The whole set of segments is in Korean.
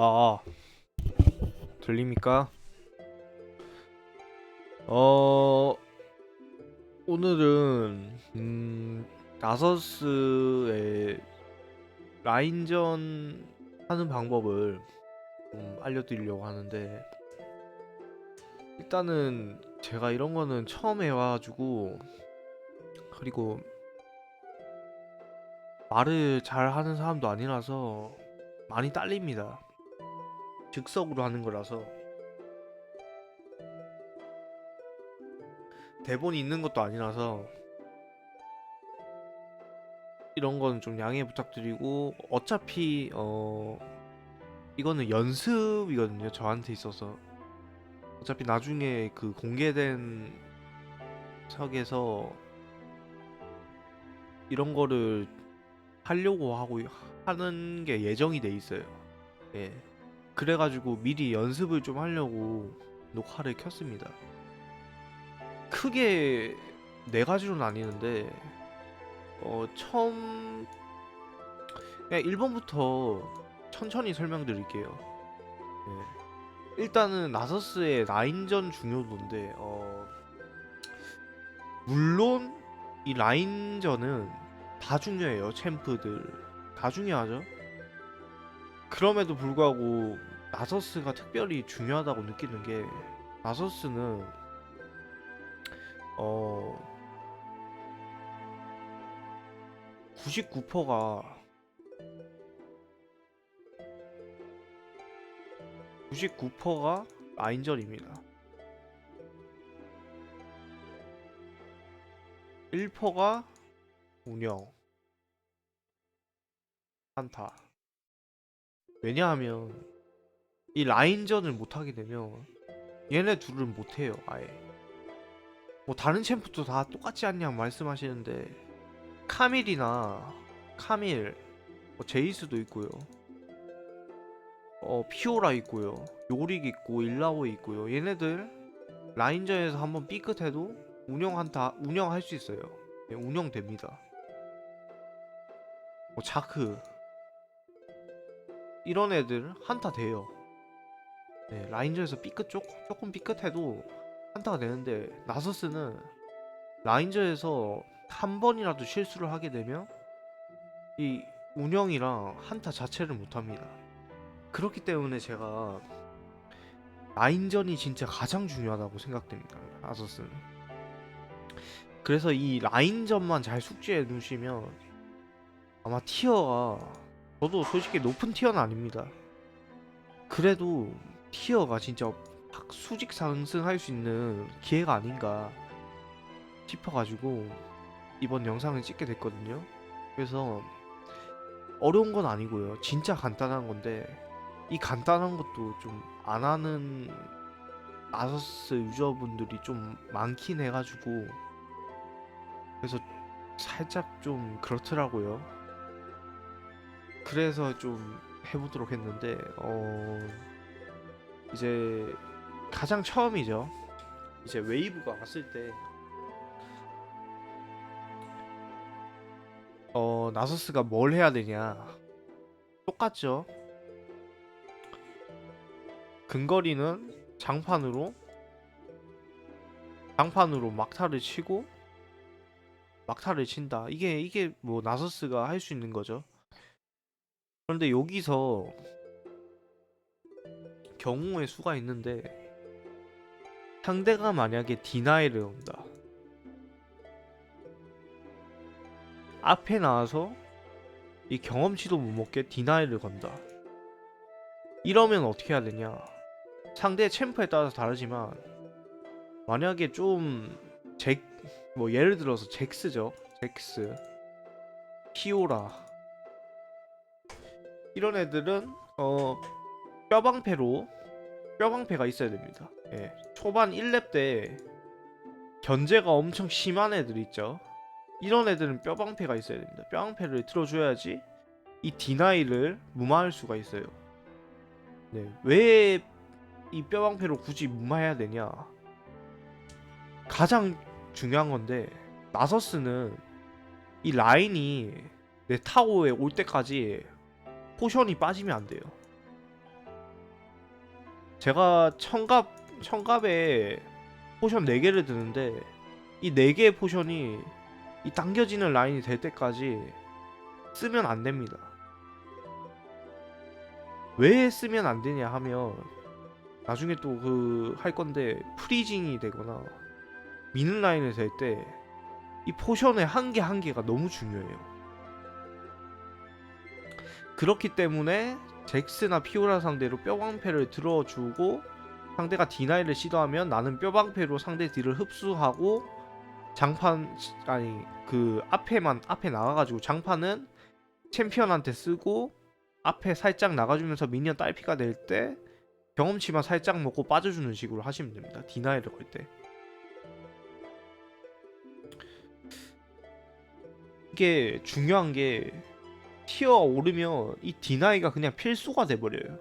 아, 들립니까? 어, 오늘은 음, 나서스의 라인전 하는 방법을 좀 알려드리려고 하는데 일단은 제가 이런 거는 처음 해와가지고 그리고 말을 잘 하는 사람도 아니라서 많이 딸립니다. 즉석으로 하는 거라서 대본이 있는 것도 아니라서 이런 건 좀 양해 부탁드리고 어차피 어 이거는 연습이거든요 저한테 있어서 어차피 나중에 그 공개된 석에서 이런 거를 하려고 하고 하는 게 예정이 돼 있어요. 예. 그래가지고 미리 연습을 좀 하려고 녹화를 켰습니다. 크게 네 가지로 나뉘는데 어 처음 그냥 1번부터 천천히 설명드릴게요. 예. 일단은 나서스의 라인전 중요도인데 어 물론 이 라인전은 다 중요해요. 챔프들 다 중요하죠. 그럼에도 불구하고 나서스가 특별히 중요하다고 느끼는 게 나서스는 어 99%가 99%가 라인전입니다. 1%가 운영 한타 왜냐하면 이 라인전을 못하게 되면 얘네 둘은 못해요 아예. 뭐 다른 챔프도 다 똑같지 않냐 말씀하시는데 카밀이나 카밀 뭐 제이스도 있고요. 어 피오라 있고요. 요릭 있고 일라오 있고요. 얘네들 라인전에서 한번 삐끗해도 운영 한타 운영할 수 있어요. 예, 운영됩니다. 뭐 자크. 이런 애들 한타 돼요. 네, 라인전에서 삐끗 조, 조금 삐끗해도 한타가 되는데 나서스는 라인전에서 한 번이라도 실수를 하게 되면 이 운영이랑 한타 자체를 못합니다. 그렇기 때문에 제가 라인전이 진짜 가장 중요하다고 생각됩니다. 나서스는. 그래서 이 라인전만 잘 숙지해 두시면 아마 티어가 저도 솔직히 높은 티어는 아닙니다. 그래도 티어가 진짜 확 수직 상승할 수 있는 기회가 아닌가 싶어가지고 이번 영상을 찍게 됐거든요. 그래서 어려운 건 아니고요. 진짜 간단한 건데 이 간단한 것도 좀 안 하는 나서스 유저분들이 좀 많긴 해가지고 그래서 살짝 좀 그렇더라고요. 그래서 좀 해보도록 했는데 어 이제 가장 처음이죠. 이제 웨이브가 왔을 때 어, 나서스가 뭘 해야 되냐? 똑같죠. 근거리는 장판으로 장판으로 막타를 치고 막타를 친다. 이게 이게 뭐 나서스가 할 수 있는 거죠. 그런데 여기서 경우의 수가 있는데 상대가 만약에 디나이를 온다. 앞에 나와서 이 경험치도 못 먹게 디나이를 건다. 이러면 어떻게 해야 되냐? 상대 챔프에 따라서 다르지만 만약에 좀잭뭐 예를 들어서 잭스죠. 잭스, 피오라 이런 애들은 어 뼈방패로 뼈방패가 있어야 됩니다. 예. 초반 1렙 때 견제가 엄청 심한 애들 있죠. 이런 애들은 뼈방패가 있어야 됩니다. 뼈방패를 틀어줘야지 이 디나이를 무마할 수가 있어요. 네, 왜 이 뼈방패로 굳이 무마해야 되냐? 가장 중요한 건데 나서스는 이 라인이 내 타워에 올 때까지 포션이 빠지면 안 돼요. 제가 청갑 청갑에 포션 4개를 드는데 이 4개의 포션이 이 당겨지는 라인이 될 때까지 쓰면 안 됩니다. 왜 쓰면 안 되냐 하면 나중에 또 그 할 건데 프리징이 되거나 미는 라인을 될 때 이 포션의 한 개한 개가 너무 중요해요. 그렇기 때문에 잭스나 피오라 상대로 뼈방패를 들어주고 상대가 디나이를 시도하면 나는 뼈방패로 상대 딜을 흡수하고 장판 아니 그 앞에만 앞에 나가가지고 장판은 챔피언한테 쓰고 앞에 살짝 나가주면서 미니언 딸피가 될 때 경험치만 살짝 먹고 빠져주는 식으로 하시면 됩니다. 디나이를 걸 때. 이게 중요한 게 티어 오르면 이 디나이가 그냥 필수가 돼버려요.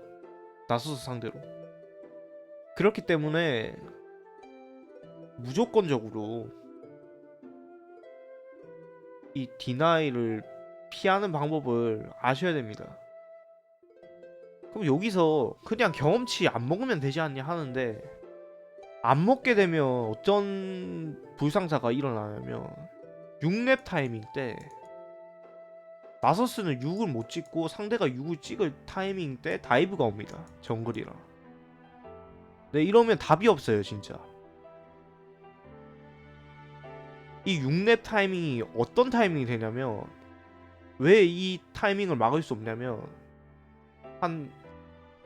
나서서 상대로. 그렇기 때문에 무조건적으로 이 디나이를 피하는 방법을 아셔야 됩니다. 그럼 여기서 그냥 경험치 안 먹으면 되지 않냐 하는데 안 먹게 되면 어떤 불상사가 일어나냐면 6렙 타이밍 때 나서스는 6을 못 찍고 상대가 6을 찍을 타이밍 때 다이브가 옵니다. 정글이라. 네, 이러면 답이 없어요, 진짜. 이 6렙 타이밍이 어떤 타이밍이 되냐면 왜 이 타이밍을 막을 수 없냐면 한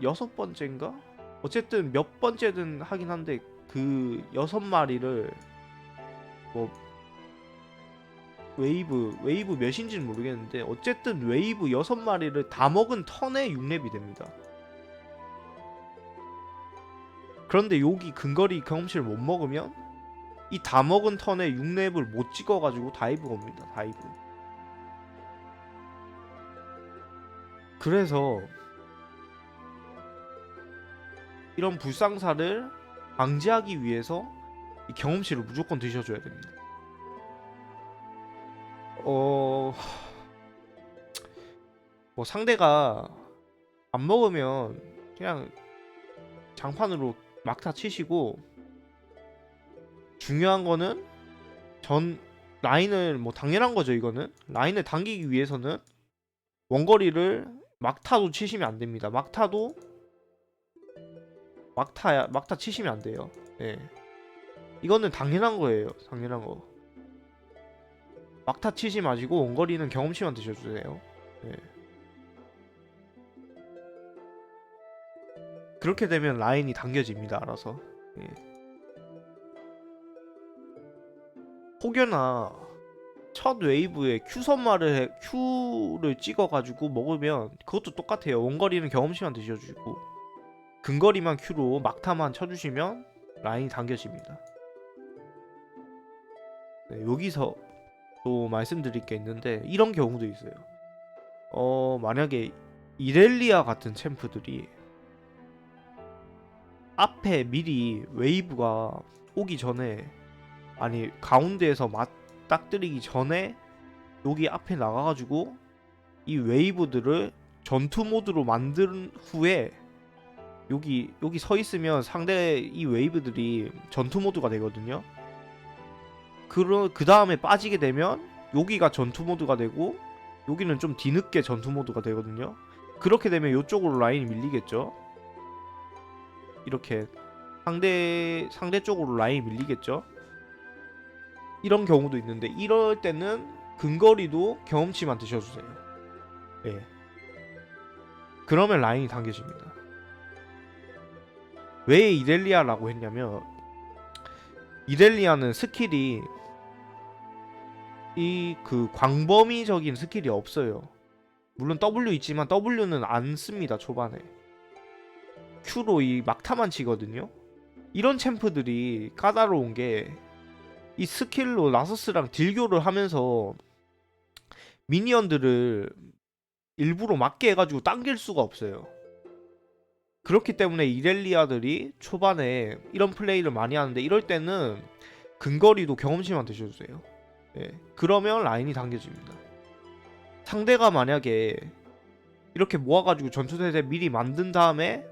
여섯 번째인가? 어쨌든 몇 번째든 하긴 한데 그 여섯 마리를 뭐 웨이브 웨이브 몇인지는 모르겠는데 어쨌든 웨이브 여섯 마리를 다 먹은 턴에 6렙이 됩니다. 그런데 여기 근거리 경험치를 못 먹으면 이 다 먹은 턴에 6렙을 못 찍어가지고 다이브 옵니다. 다이브. 그래서 이런 불상사를 방지하기 위해서 이 경험치를 무조건 드셔줘야 됩니다. 어, 뭐 상대가 안 먹으면 그냥 장판으로 막타 치시고 중요한 거는 전 라인을 뭐 당연한 거죠 이거는 라인을 당기기 위해서는 원거리를 막타도 치시면 안 됩니다. 막타도 막타야 막타 치시면 안 돼요. 예. 이거는 당연한 거예요. 당연한 거. 막타 치지 마시고 원거리는 경험치만 드셔주세요. 예. 그렇게 되면 라인이 당겨집니다. 알아서. 예. 혹여나 첫 웨이브에 Q 선마를 해, Q를 찍어가지고 먹으면 그것도 똑같아요. 원거리는 경험치만 드셔주고 근거리만 Q로 막타만 쳐주시면 라인이 당겨집니다. 네, 여기서 또 말씀드릴 게 있는데 이런 경우도 있어요. 어 만약에 이렐리아 같은 챔프들이 앞에 미리 웨이브가 오기 전에 아니 가운데에서 맞닥뜨리기 전에 여기 앞에 나가가지고 이 웨이브들을 전투 모드로 만든 후에 여기 여기 서 있으면 상대 이 웨이브들이 전투 모드가 되거든요. 그러 그 다음에 빠지게 되면 여기가 전투 모드가 되고 여기는 좀 뒤늦게 전투 모드가 되거든요. 그렇게 되면 이쪽으로 라인이 밀리겠죠. 이렇게 상대 상대 쪽으로 라인이 밀리겠죠. 이런 경우도 있는데 이럴 때는 근거리도 경험치만 드셔주세요. 예. 그러면 라인이 당겨집니다. 왜 이렐리아라고 했냐면 이렐리아는 스킬이 이 그 광범위적인 스킬이 없어요. 물론 W 있지만 W는 안 씁니다 초반에. Q로 이 막타만 치거든요. 이런 챔프들이 까다로운 게 이 스킬로 라서스랑 딜교를 하면서 미니언들을 일부러 맞게 해가지고 당길 수가 없어요. 그렇기 때문에 이렐리아들이 초반에 이런 플레이를 많이 하는데 이럴 때는 근거리도 경험치만 드셔주세요. 예, 그러면 라인이 당겨집니다. 상대가 만약에 이렇게 모아가지고 전투대대 미리 만든 다음에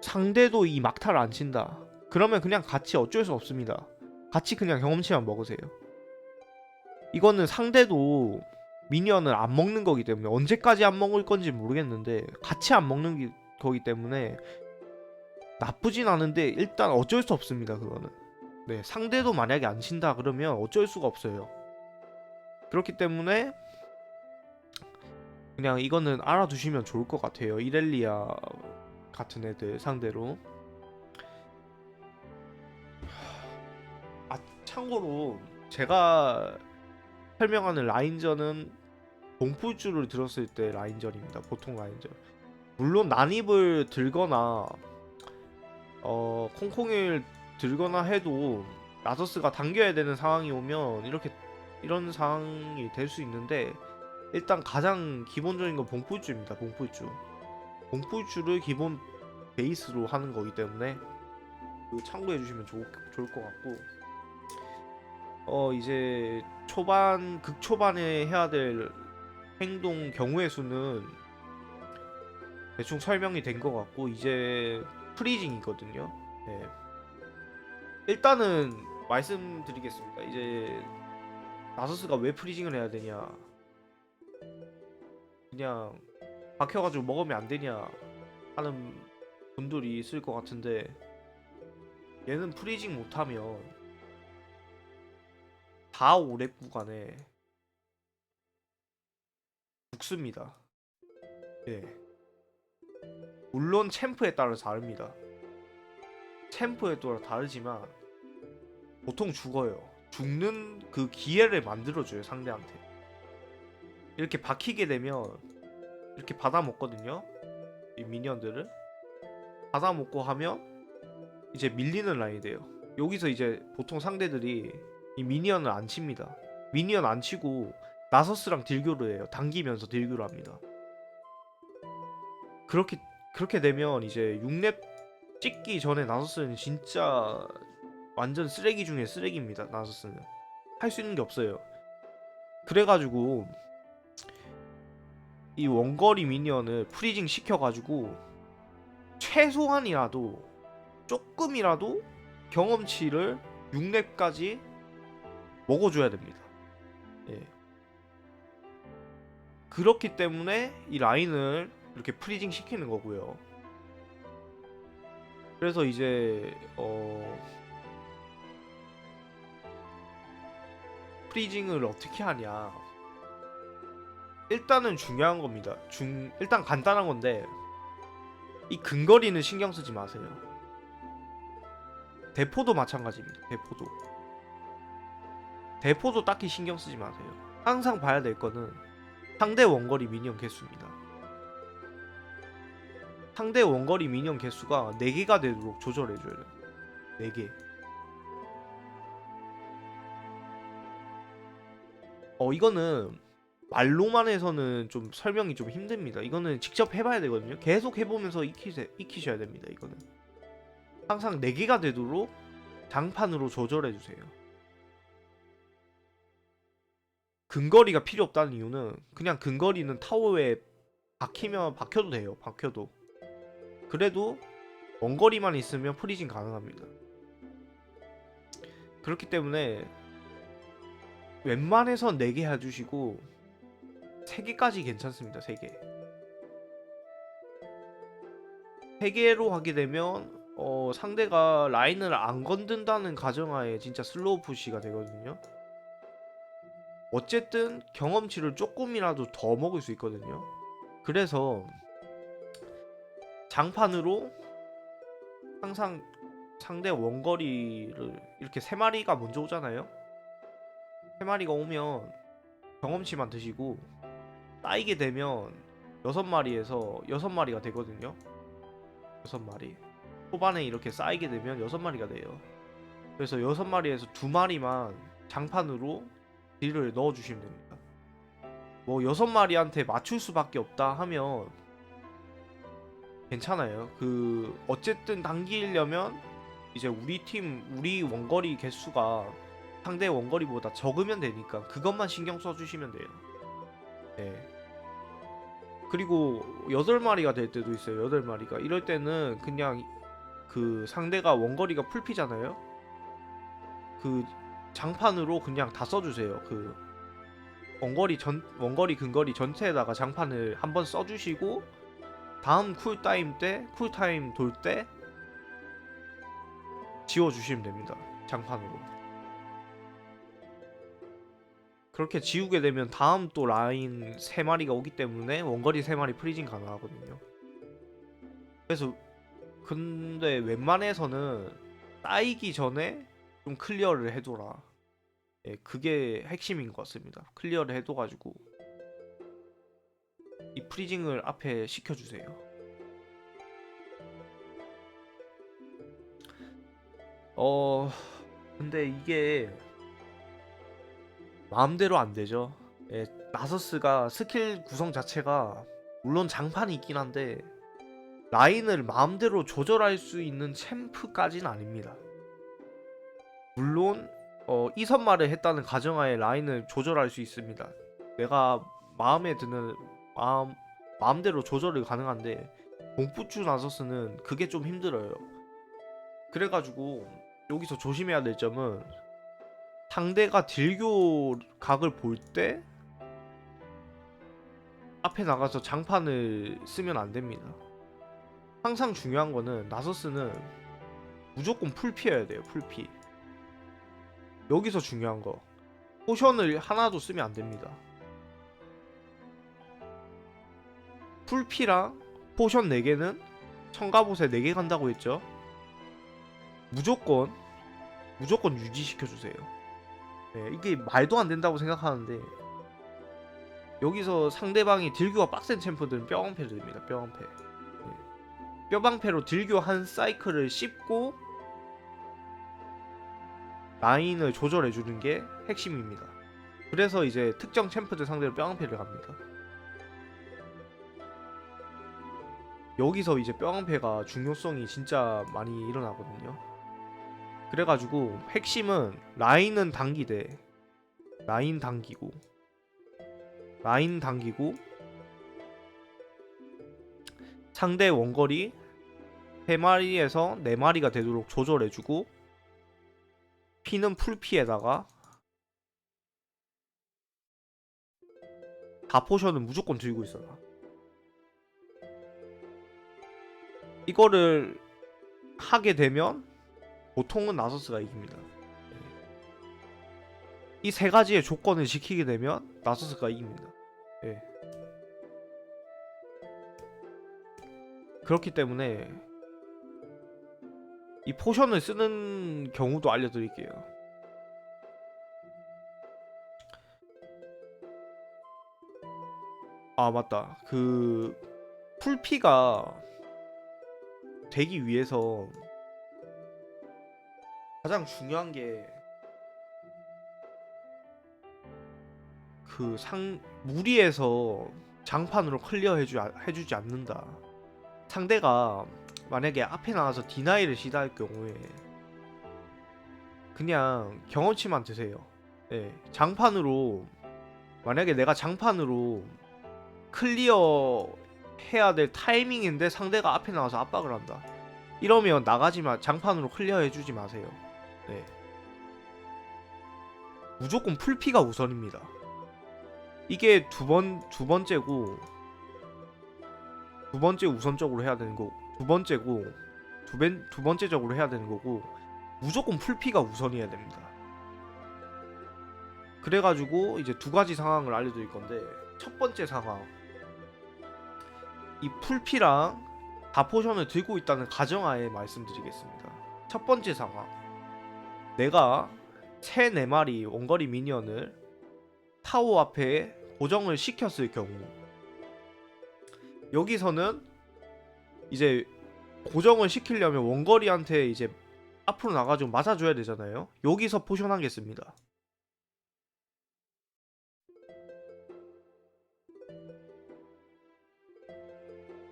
상대도 이 막타를 안 친다. 그러면 그냥 같이 어쩔 수 없습니다. 같이 그냥 경험치만 먹으세요. 이거는 상대도 미니언을 안 먹는 거기 때문에 언제까지 안 먹을 건지 모르겠는데 같이 안 먹는 기- 거기 때문에 나쁘진 않은데 일단 어쩔 수 없습니다. 그거는. 네, 상대도 만약에 안 친다 그러면 어쩔 수가 없어요. 그렇기 때문에 그냥 이거는 알아두시면 좋을 것 같아요. 이렐리아 같은 애들 상대로. 아 참고로 제가 설명하는 라인전은 공포주를 들었을 때 라인전입니다. 보통 라인전. 물론 난입을 들거나 어 콩콩이를 들거나 해도 나서스가 당겨야 되는 상황이 오면 이렇게 이런 상황이 될 수 있는데 일단 가장 기본적인 건 봉풀주입니다. 봉풀주. 봉풀주를 기본 베이스로 하는 거기 때문에 그 참고해 주시면 좋, 좋을 것 같고 어 이제 초반 극초반에 해야 될 행동 경우의 수는 대충 설명이 된 것 같고 이제 프리징이거든요. 네. 일단은 말씀드리겠습니다. 이제 나서스가 왜 프리징을 해야 되냐? 그냥 박혀가지고 먹으면 안 되냐 하는 분들이 있을 것 같은데 얘는 프리징 못하면 다 오랩 구간에 죽습니다. 예. 물론 챔프에 따라 다릅니다. 챔프에 따라 다르지만 보통 죽어요. 죽는 그 기회를 만들어줘요 상대한테. 이렇게 박히게 되면 이렇게 받아 먹거든요. 이 미니언들을 받아 먹고 하면 이제 밀리는 라인이 돼요. 여기서 이제 보통 상대들이 이 미니언을 안 칩니다. 미니언 안 치고 나서스랑 딜교를 해요. 당기면서 딜교를 합니다. 그렇게 그렇게 되면 이제 6렙 찍기 전에 나서스는 진짜 완전 쓰레기 중에 쓰레기입니다. 나서스는 할 수 있는 게 없어요. 그래가지고 이 원거리 미니언을 프리징 시켜가지고 최소한이라도 조금이라도 경험치를 6렙까지 먹어줘야 됩니다. 예. 그렇기 때문에 이 라인을 이렇게 프리징 시키는 거고요. 그래서 이제 어 프리징을 어떻게 하냐? 일단은 중요한 겁니다. 중 일단 간단한 건데 이 근거리는 신경 쓰지 마세요. 대포도 마찬가지입니다. 대포도 대포도 딱히 신경 쓰지 마세요. 항상 봐야 될 거는 상대 원거리 미니언 개수입니다. 상대 원거리 미니언 개수가 4개가 되도록 조절해줘야 돼요. 4개. 어, 이거는 말로만 해서는 좀 설명이 좀 힘듭니다. 이거는 직접 해봐야 되거든요. 계속 해보면서 익히세, 익히셔야 됩니다. 이거는. 항상 4개가 되도록 장판으로 조절해 주세요. 근거리가 필요 없다는 이유는 그냥 근거리는 타워에 박히면 박혀도 돼요. 박혀도. 그래도 원거리만 있으면 프리징 가능합니다. 그렇기 때문에 웬만해선 4개 해주시고 3개까지 괜찮습니다. 3개. 3개로 하게 되면 어, 상대가 라인을 안 건든다는 가정하에 진짜 슬로우 푸시가 되거든요. 어쨌든 경험치를 조금이라도 더 먹을 수 있거든요. 그래서 장판으로 항상 상대 원거리를 이렇게 세 마리가 먼저 오잖아요. 세 마리가 오면 경험치만 드시고 쌓이게 되면 여섯 마리에서 여섯 마리가 되거든요. 여섯 마리. 초반에 이렇게 쌓이게 되면 여섯 마리가 돼요. 그래서 여섯 마리에서 두 마리만 장판으로 딜을 넣어 주시면 됩니다. 뭐 여섯 마리한테 맞출 수밖에 없다 하면 괜찮아요. 그 어쨌든 당기려면 이제 우리 팀 우리 원거리 개수가 상대 원거리보다 적으면 되니까 그것만 신경 써 주시면 돼요. 네. 그리고 여덟 마리가 될 때도 있어요. 여덟 마리가 이럴 때는 그냥 그 상대가 원거리가 풀피잖아요. 그 장판으로 그냥 다 써주세요. 그 원거리 전 원거리 근거리 전체에다가 장판을 한번 써주시고 다음 쿨타임 때 쿨타임 돌 때 지워주시면 됩니다. 장판으로. 그렇게 지우게 되면 다음 또 라인 3마리가 오기 때문에 원거리 3마리 프리징 가능하거든요. 그래서 근데 웬만해서는 쌓이기 전에 좀 클리어를 해둬라. 예, 그게 핵심인 것 같습니다. 클리어를 해둬가지고 이 프리징을 앞에 시켜주세요. 어 근데 이게 마음대로 안 되죠. 예, 나서스가 스킬 구성 자체가 물론 장판이 있긴 한데 라인을 마음대로 조절할 수 있는 챔프까지는 아닙니다. 물론 어, 이선말을 했다는 가정하에 라인을 조절할 수 있습니다. 내가 마음에 드는 마음 마음대로 조절이 가능한데 공부주 나서스는 그게 좀 힘들어요. 그래가지고 여기서 조심해야 될 점은 상대가 딜교 각을 볼 때 앞에 나가서 장판을 쓰면 안 됩니다. 항상 중요한 거는 나서스는 무조건 풀피여야 돼요. 풀피. 여기서 중요한 거 포션을 하나도 쓰면 안 됩니다. 풀피랑 포션 4개는 청가봇에 4개 간다고 했죠. 무조건 무조건 유지시켜 주세요. 네, 이게 말도 안 된다고 생각하는데 여기서 상대방이 딜교가 빡센 챔프들은 뼈방패를 듭니다. 뼈방패. 네. 뼈방패로 딜교 한 사이클을 씹고 라인을 조절해 주는 게 핵심입니다. 그래서 이제 특정 챔프들 상대로 뼈방패를 갑니다. 여기서 이제 뼈방패가 중요성이 진짜 많이 일어나거든요. 그래가지고 핵심은 라인은 당기되 라인 당기고. 라인 당기고. 상대 원거리 3마리에서 4마리가 되도록 조절해주고 피는 풀피에다가 다 포션은 무조건 들고 있어라 이거를 하게 되면 보통은 나서스가 이깁니다. 이 세 가지의 조건을 지키게 되면 나서스가 이깁니다. 예. 그렇기 때문에 이 포션을 쓰는 경우도 알려드릴게요. 아 맞다. 그 풀피가 되기 위해서 가장 중요한 게 그 상 무리해서 장판으로 클리어 해주, 해주지 않는다. 상대가 만약에 앞에 나와서 디나이를 시도할 경우에 그냥 경험치만 드세요. 네, 장판으로 만약에 내가 장판으로 클리어 해야 될 타이밍인데 상대가 앞에 나와서 압박을 한다. 이러면 나가지 마 장판으로 클리어 해주지 마세요. 네. 무조건 풀피가 우선입니다. 이게 두 번 두 번째고 두 번째 우선적으로 해야 되는 거. 두 번째고 두, 번, 두 번째적으로 해야 되는 거고 무조건 풀피가 우선이어야 됩니다. 그래가지고 이제 두 가지 상황을 알려드릴 건데 첫 번째 상황 이 풀피랑 다 포션을 들고 있다는 가정하에 말씀드리겠습니다. 첫 번째 상황 내가 새네 마리 원거리 미니언을 타워 앞에 고정을 시켰을 경우 여기서는 이제 고정을 시키려면 원거리한테 이제 앞으로 나가지고 맞아줘야 되잖아요. 여기서 포션 하겠습니다.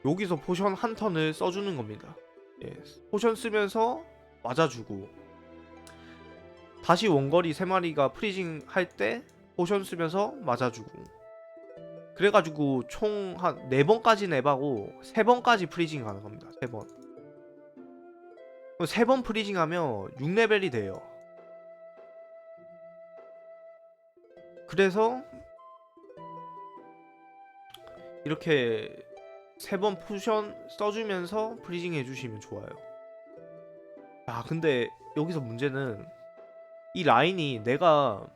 여기서 포션 한 턴을 써주는 겁니다. 예, 포션 쓰면서 맞아주고 다시 원거리 3마리가 프리징 할 때 포션 쓰면서 맞아주고 그래가지고 총한네 번까지 앱하고 세 번까지 프리징 가능합니다. 세 번. 세번 프리징 하면 6레벨이 돼요. 그래서 이렇게 세번 포션 써주면서 프리징 해주시면 좋아요. 아 근데 여기서 문제는 이 라인이 내가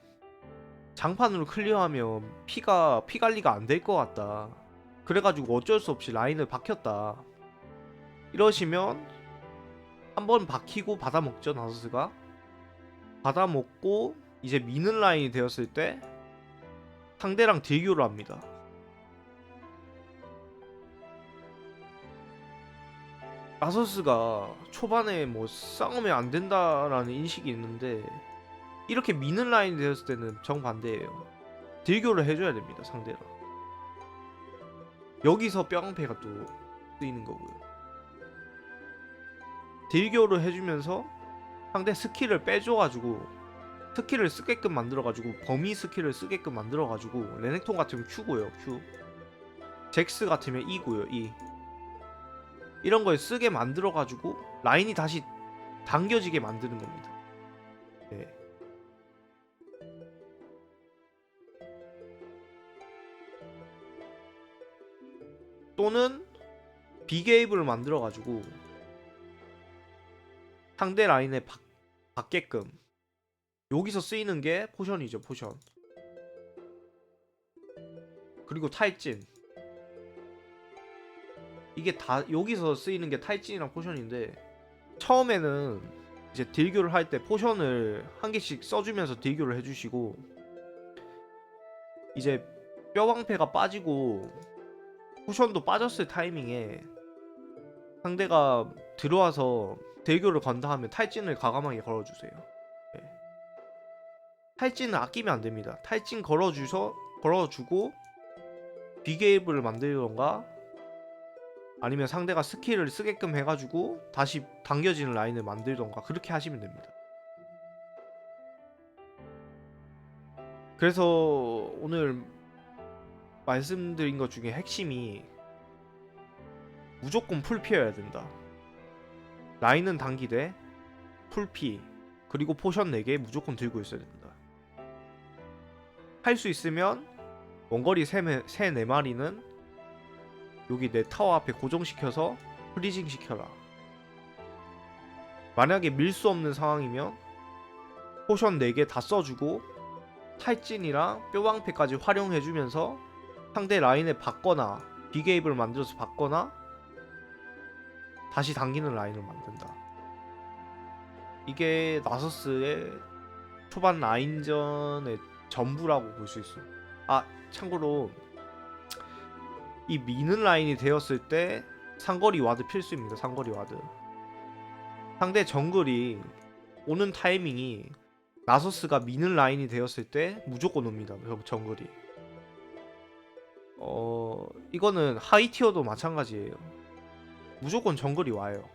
장판으로 클리어하면 피가 피 관리가 안 될 것 같다. 그래가지고 어쩔 수 없이 라인을 박혔다. 이러시면 한번 박히고 받아 먹죠 나서스가 받아 먹고 이제 미는 라인이 되었을 때 상대랑 딜교를 합니다. 나서스가 초반에 뭐 싸우면 안 된다라는 인식이 있는데 이렇게 미는 라인이 되었을 때는 정반대예요. 딜교를 해줘야 됩니다 상대랑. 여기서 뼈깡패가 또 쓰이는 거고요. 딜교를 해주면서 상대 스킬을 빼줘가지고 스킬을 쓰게끔 만들어가지고 범위 스킬을 쓰게끔 만들어가지고 레넥톤 같으면 Q고요 Q 잭스 같으면 E고요 E 이런 걸 쓰게 만들어가지고 라인이 다시 당겨지게 만드는 겁니다 네. 또는 비게이브를 만들어 가지고 상대 라인에 박, 받게끔 여기서 쓰이는 게 포션이죠 포션. 그리고 탈진. 이게 다 여기서 쓰이는 게 탈진이랑 포션인데 처음에는 이제 딜교를 할 때 포션을 한 개씩 써주면서 딜교를 해주시고 이제 뼈방패가 빠지고 포션도 빠졌을 타이밍에 상대가 들어와서 대교를 건다 하면 탈진을 과감하게 걸어주세요. 네. 탈진은 아끼면 안 됩니다. 탈진 걸어주서 걸어주고 비게이브를 만들던가 아니면 상대가 스킬을 쓰게끔 해가지고 다시 당겨지는 라인을 만들던가 그렇게 하시면 됩니다. 그래서 오늘 말씀드린 것 중에 핵심이 무조건 풀피해야 된다. 라인은 당기되 풀피 그리고 포션 4개 무조건 들고 있어야 된다. 할 수 있으면 원거리 3, 4마리는 여기 내 타워 앞에 고정시켜서 프리징 시켜라. 만약에 밀 수 없는 상황이면 포션 4개 다 써주고 탈진이랑 뼈방패까지 활용해주면서 상대 라인을 받거나 비게이브를 만들어서 받거나 다시 당기는 라인을 만든다. 이게 나서스의 초반 라인전의 전부라고 볼 수 있어. 아 참고로 이 미는 라인이 되었을 때 상거리 와드 필수입니다. 상거리 와드. 상대 정글이 오는 타이밍이 나서스가 미는 라인이 되었을 때 무조건 옵니다. 정글이. 어 이거는 하이 티어도 마찬가지예요. 무조건 정글이 와요.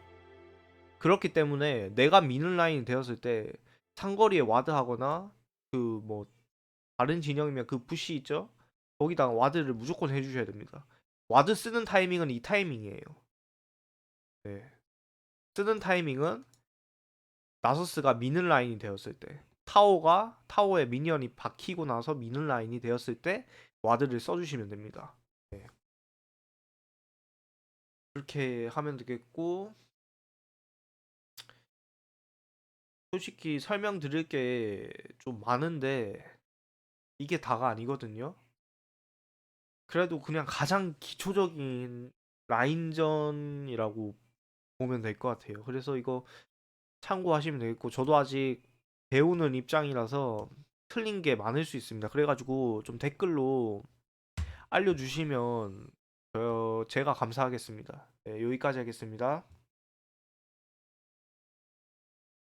그렇기 때문에 내가 미는 라인이 되었을 때 상거리에 와드 하거나 그 뭐 다른 진영이면 그 부시 있죠? 거기다가 와드를 무조건 해주셔야 됩니다. 와드 쓰는 타이밍은 이 타이밍이에요. 네. 쓰는 타이밍은 나서스가 미는 라인이 되었을 때 타워가 타워에 미니언이 박히고 나서 미는 라인이 되었을 때 와드를 써주시면 됩니다. 네. 그렇게 하면 되겠고 솔직히 설명드릴 게 좀 많은데 이게 다가 아니거든요. 그래도 그냥 가장 기초적인 라인전이라고 보면 될 것 같아요. 그래서 이거 참고하시면 되겠고 저도 아직 배우는 입장이라서 틀린 게 많을 수 있습니다. 그래가지고 좀 댓글로 알려주시면 저 제가 감사하겠습니다. 네, 여기까지 하겠습니다.